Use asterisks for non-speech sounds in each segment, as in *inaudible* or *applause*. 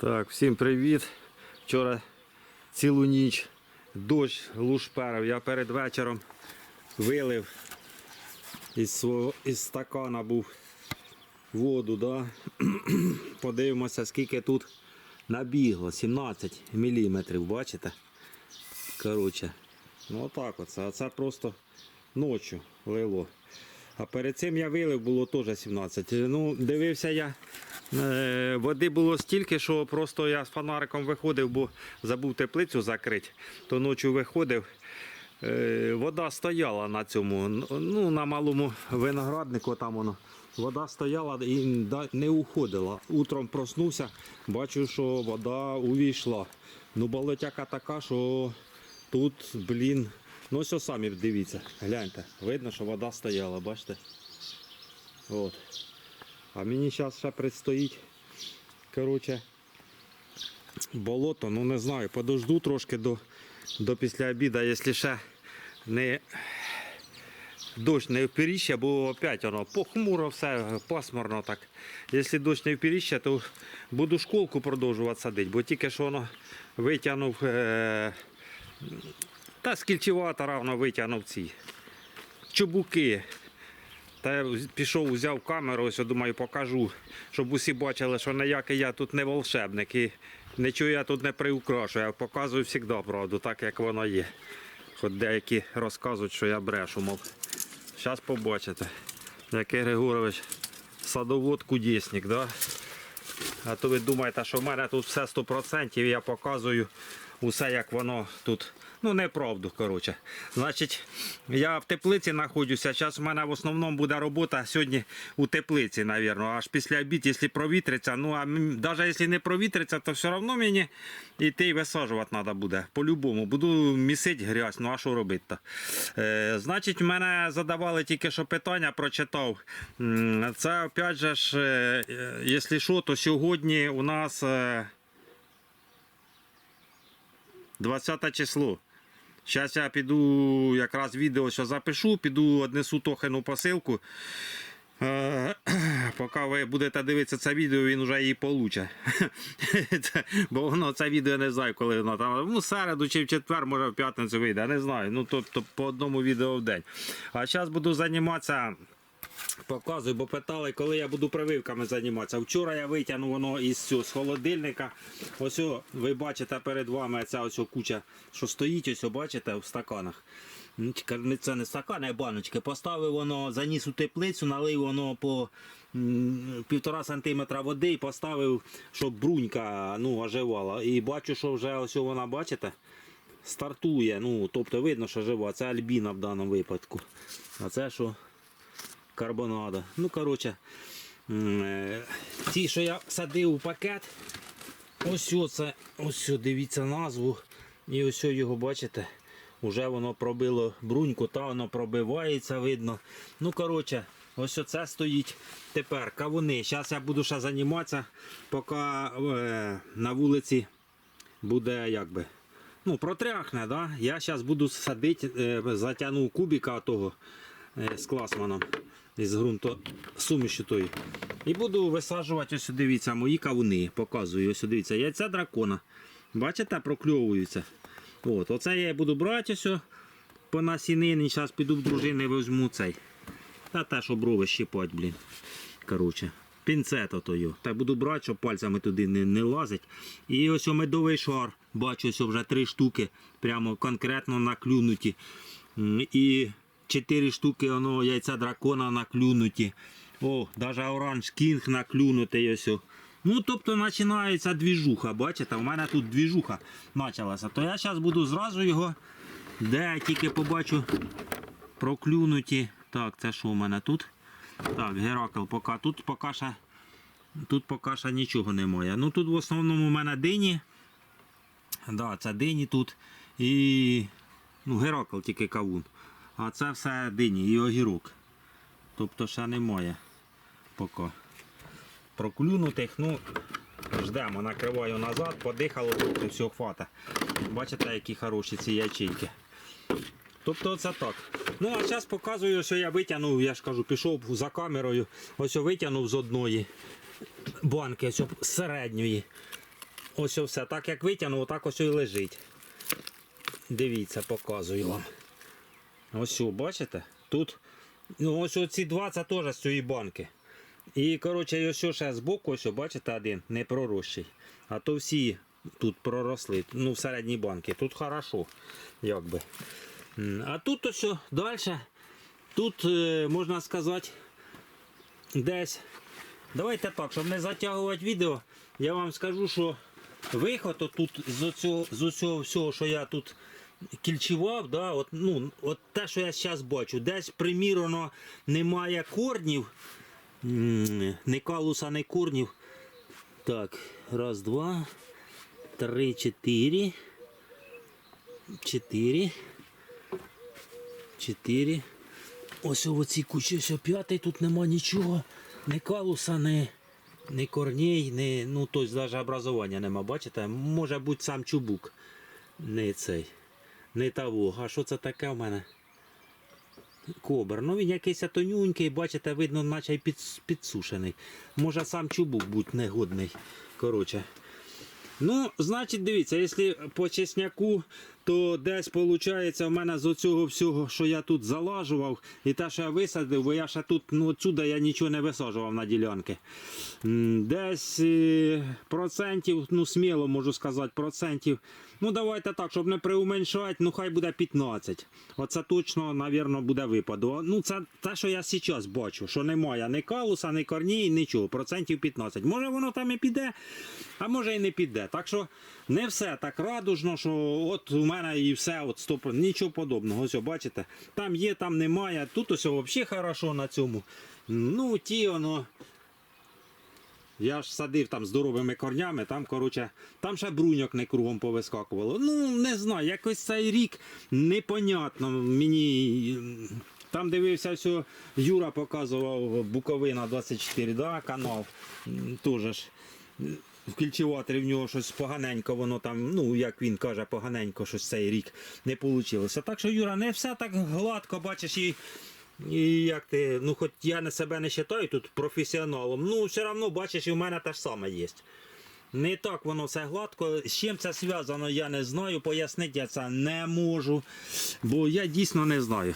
Так, всім привіт. Вчора цілу ніч дощ лушперив. Я перед вечором вилив із, свого, із стакана був воду. Да? *clears throat* Подивимося, скільки тут набігло. 17 мм, бачите? Коротше, ну отак оце. А це просто ночі лило. А перед цим я вилив, було теж 17. Ну, дивився я. Е, Води було стільки, що просто я з фонариком виходив, бо забув теплицю закрити. То ночі виходив. е, Вода стояла на цьому, ну, на малому винограднику там воно. Вода стояла і не уходила. Утром проснувся, бачу, що вода увійшла. Ну, болотяка така, що тут, блін, ну все самі дивіться, гляньте, видно, що вода стояла, бачите? От. А мені зараз ще предстоїть, коротше, болото, ну не знаю, подожду трошки до, до після обіду, якщо ще не дощ не впіріще, бо опять воно похмуро все, пасмурно так. Якщо дощ не впіріще, то буду школку продовжувати садити, бо тільки що воно витягнув, е, та з воно витягнув ці чубуки. Та я пішов, взяв камеру, ось думаю, покажу, щоб усі бачили, що ніякий я тут не волшебник і нічого я тут не приукрашую. Я показую завжди правду, так як воно є. Хоч деякі розказують, що я брешу, мов. Зараз побачите, який Григорович садовод кудесник, да? А то ви думаєте, що в мене тут все 100%, і я показую усе, як воно тут. Ну, неправду, коротше. Значить, я в теплиці знаходжуся. Зараз в мене в основному буде робота сьогодні у теплиці, мабуть. Аж після обід, якщо провітриться. Ну, а навіть якщо не провітриться, то все одно мені йти і висаджувати треба буде. По-любому. Буду місити грязь, ну а що робити-то? Е, значить, мене задавали тільки що питання, прочитав. Це опять же ж, е, е, якщо що, то сьогодні у нас. е, 20 число. Зараз я піду якраз відео що запишу, піду однесу Тохину посилку. Е, *clears throat* Поки ви будете дивитися це відео, він вже її получить. *laughs* Бо воно це відео я не знаю, коли воно там. Ну, середу чи в четвер, може в п'ятницю вийде. Я не знаю. Ну, тобто по одному відео в день. А зараз буду займатися. Показую, бо питали, коли я буду прививками займатися. Вчора я витягнув воно із цього, з холодильника. Ось ви бачите перед вами ця ось куча, що стоїть, ось бачите, в стаканах. Ну, Це не стакани, а баночки. Поставив воно, заніс у теплицю, налив воно по півтора сантиметра води і поставив, щоб брунька ну, оживала. І бачу, що вже ось вона, бачите, стартує. Ну, тобто видно, що жива. Це альбіна в даному випадку. А це що? Карбонада. Ну, коротше, е, ті, що я садив у пакет, ось це, ось дивіться назву. І ось його, бачите, вже воно пробило бруньку, та воно пробивається, видно. Ну, коротше, ось це стоїть тепер кавуни. Зараз я буду ще займатися, поки е, на вулиці буде якби. Ну, протряхне, да? Я зараз буду садити, е, затягну кубіка того е, з класманом із ґрунту суміші тої. І буду висаджувати, ось дивіться, мої кавуни. Показую, ось дивіться, яйця дракона. Бачите, прокльовуються. От, оце я буду брати ось по насінині. Зараз піду в дружини візьму цей. Та те, що брови щипать, блін. Коротше. Пінцет ото його. Буду брати, щоб пальцями туди не, не лазить. І ось медовий шар. Бачу, ось вже три штуки. Прямо конкретно наклюнуті. І чотири штуки воно, яйця дракона наклюнуті. О, навіть оранж кінг наклюнутий. Ось. Ну, тобто починається двіжуха. Бачите, у мене тут двіжуха почалася. То я зараз буду зразу його, де я тільки побачу проклюнуті. Так, це що у мене тут? Так, Геракл поки. Тут поки ще, тут поки ще нічого немає. Ну тут в основному у мене дині. Да, це дині тут. І ну, Геракл тільки кавун. А це все дині і огірок. Тобто ще немає поки. Проклюнутих, ну, ждемо, накриваю назад, подихало, тобто все хвата. Бачите, які хороші ці ячейки. Тобто це так. Ну, а зараз показую, що я витягнув, я ж кажу, пішов за камерою, ось витягнув з одної банки, ось з середньої. ось все. Так як витягнув, отак ось і лежить. Дивіться, показую вам. Ось, бачите? Тут ну, ось ці два це теж з цієї банки. І коротше, ось ще з боку, ось, бачите, один не пророщий. А то всі тут проросли. Ну, в середній банки. Тут хорошо. Якби. А тут ось далі. Тут е, можна сказати, десь. Давайте так, щоб не затягувати відео, я вам скажу, що виход тут з цього, з цього всього, що я тут кільчував, да, от, ну, от те, що я зараз бачу, десь примірно немає корнів, не калуса, не корнів. Так, раз, два, три, чотири. Чотири. Чотири. Ось у цій кучі ось п'ятий, тут нема нічого. Ні калуса, ні, ні корней, ні, ну тобто навіть образування нема, бачите? Може бути сам чубук. Не цей. Не того. А що це таке в мене? Кобер. Ну він якийсь тонюнький, бачите, видно, наче під, підсушений. Може сам чубук бути негодний. Коротше. Ну, значить, дивіться, якщо по чесняку, то десь виходить в мене з оцього всього, що я тут залажував, і те, що я висадив, бо я ще тут, ну отсюди я нічого не висаджував на ділянки. Десь е, процентів, ну сміло можу сказати, процентів. Ну давайте так, щоб не приуменшувати, ну хай буде 15. Оце точно, мабуть, буде випаду. Ну це те, що я зараз бачу, що немає ні калуса, ні корній, нічого. Процентів 15. Може воно там і піде, а може і не піде. Так що не все так радужно, що от у мене і все, от стоп, нічого подобного. Ось, бачите, там є, там немає. Тут ось взагалі хорошо на цьому. Ну, ті воно. Я ж садив там здоровими корнями, там, коротше, там ще бруньок не кругом повискакувало. Ну, не знаю, якось цей рік непонятно мені. Там дивився, все, Юра показував Буковина 24, да, канал. Тоже ж. В кільчеваторі в нього щось поганенько, воно там, ну як він каже, поганенько щось цей рік не вийшло. Так що, Юра, не все так гладко, бачиш, і і як ти, ну хоч я на себе не вважаю тут професіоналом, ну все одно бачиш, і в мене те ж саме є. Не так воно все гладко. З чим це зв'язано, я не знаю. Пояснити я це не можу. Бо я дійсно не знаю.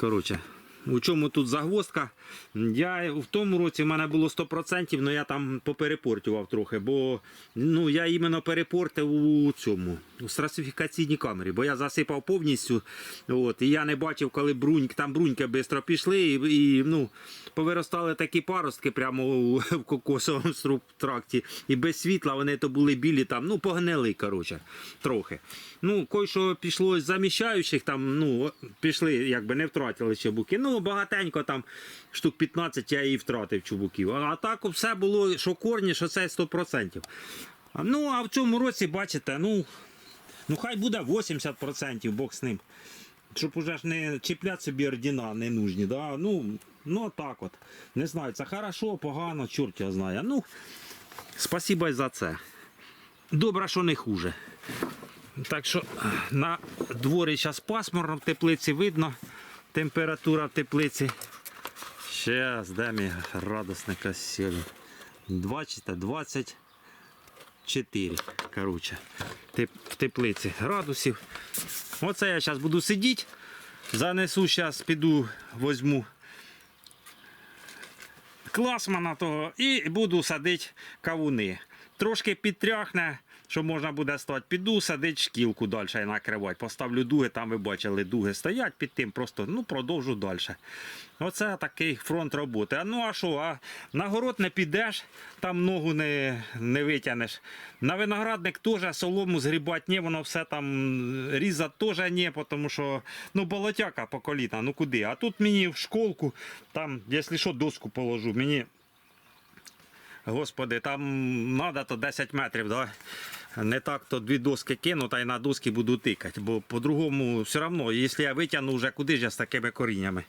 Коротше, у чому тут загвоздка? Я в тому році в мене було 100%, але я там поперепортував трохи, бо ну, я іменно перепортив у цьому у страсифікаційній камері, бо я засипав повністю. От, і я не бачив, коли бруньки, там бруньки швидко пішли, і, і ну, повиростали такі паростки прямо у, *laughs* в кокосовому структракті. І без світла вони то були білі, там, ну, погнили, коротше, трохи. Ну, кой що пішло з заміщаючих, там, ну, пішли, якби не втратили чубуки. Ну, багатенько там штук 15 я і втратив чубуків. А, а так все було, що корні, що це 100%. Ну, а в цьому році, бачите, ну, ну хай буде 80%, Бог з ним. Щоб уже ж не чіпляти собі ордіна не нужні. Да? Ну, ну так от. Не знаю, це хорошо, погано, чорт його знає. Ну, спасибо за це. Добре, що не хуже. Так що на дворі зараз пасмурно, в теплиці видно температура в теплиці. Щас, де мій радосний красивий. 20, 24. Коротше, теп- в теплиці градусів. Оце я зараз буду сидіти. Занесу зараз, піду, возьму класмана того і буду садити кавуни. Трошки підтряхне, що можна буде стати. Піду садити шкілку далі і накривати. Поставлю дуги, там ви бачили, дуги стоять під тим, просто ну, продовжу далі. Оце такий фронт роботи. А ну а що, а на город не підеш, там ногу не, не витягнеш. На виноградник теж солому згрібати ні, воно все там різати теж ні, тому що ну, болотяка по коліна, ну куди. А тут мені в школку, там, якщо що, доску положу, мені Господи, там треба то 10 метрів, да? Не так то дві доски кину, та й на доски буду тикати, бо по-другому все одно, якщо я витягну вже куди ж я з такими коріннями.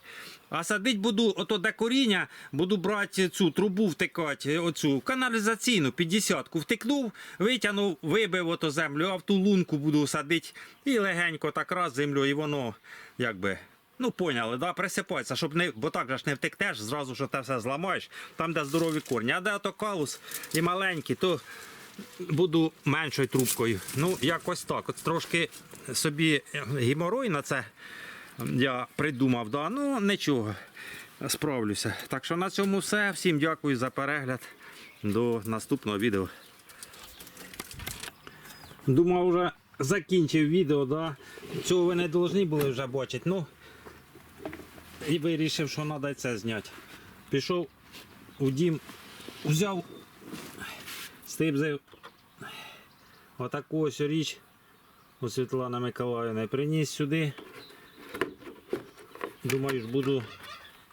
А садить буду, ото де коріння, буду брати цю трубу втикати, оцю каналізаційну 50-ку втикнув, витягнув, вибив ото землю, а в ту лунку буду садити і легенько так раз землю, і воно якби. Ну, поняли, да, присипається, щоб не, бо так же ж не втектеш, зразу що те все зламаєш, там де здорові корні. А де то калус і маленький, то буду меншою трубкою. Ну, якось так. От трошки собі геморой на це я придумав, да. ну нічого, справлюся. Так що на цьому все. Всім дякую за перегляд. До наступного відео. Думав, вже закінчив відео, да. Цього ви не повинні були вже бачити. Ну, і вирішив, що треба це зняти. Пішов у дім, взяв, стибзив отаку ось річ у Світлани Миколаївни. Приніс сюди. Думаю, ж буду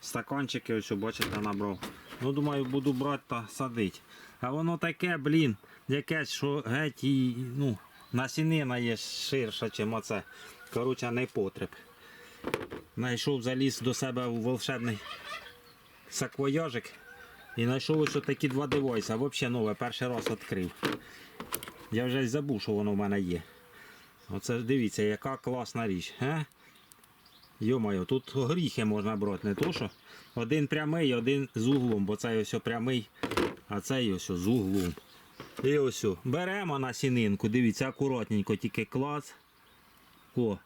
стаканчики ось бачите набрав. Ну, думаю, буду брати та садити. А воно таке, блін, якесь, що геть і, ну, насінина є ширша, чим оце. Коротше, не потріб. Знайшов заліз до себе у волшебний саквояжик і знайшов ось такі два девайса. Взагалі нове, перший раз відкрив. Я вже забув, що воно в мене є. Оце дивіться, яка класна річ. Е? Йо-моє, тут горіхи можна брати, не то що. Один прямий, один з углом, бо цей ось прямий, а цей ось з углом. І ось беремо на сінинку, дивіться, акуратненько, тільки клац. О.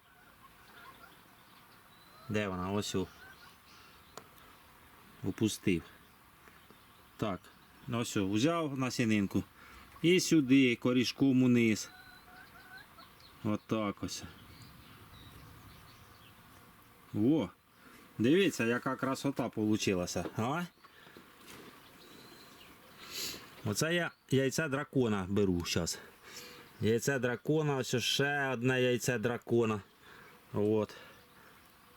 Де вона? Ось. Опустив. Так, ну ось, взяв на сінинку. І сюди, корішком униз. Отак ось. О, дивіться, яка красота получилася. А? Оце я яйце дракона беру зараз. Яйце дракона, ось ще одне яйце дракона. От.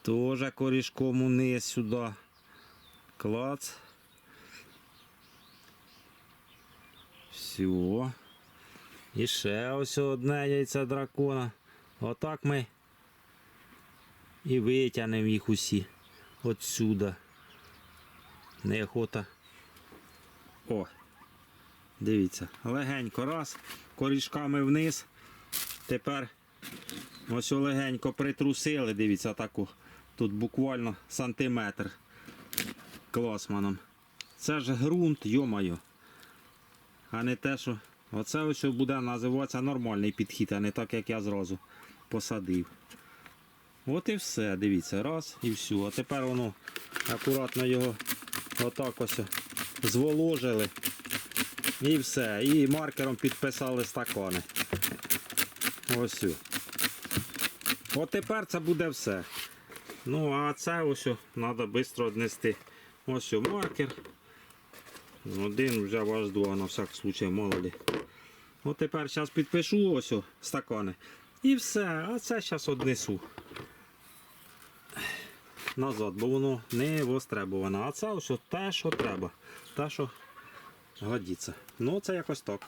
Тоже корішком униз сюди. Клац. Все. І ще ось одне яйце дракона. Отак ми і витягнемо їх усі отсюда. Неохота. О, дивіться, легенько раз, корішками вниз. Тепер ось легенько притрусили, дивіться, таку. Тут буквально сантиметр класманом. Це ж ґрунт, йомаю. А не те, що. Оце ось буде називатися нормальний підхід, а не так, як я зразу посадив. От і все, дивіться, раз і все. А тепер воно акуратно його отак ось зволожили. І все. І маркером підписали стакани. Ось. От тепер це буде все. Ну, а це ось треба швидко віднести. Ось маркер. Один взяв ваш два, на всяк случай, мало ли. От тепер зараз підпишу ось о, стакани. І все, а це зараз однесу назад, бо воно не востребоване. А це ось те, що треба. Те, що годиться. Ну, це якось так.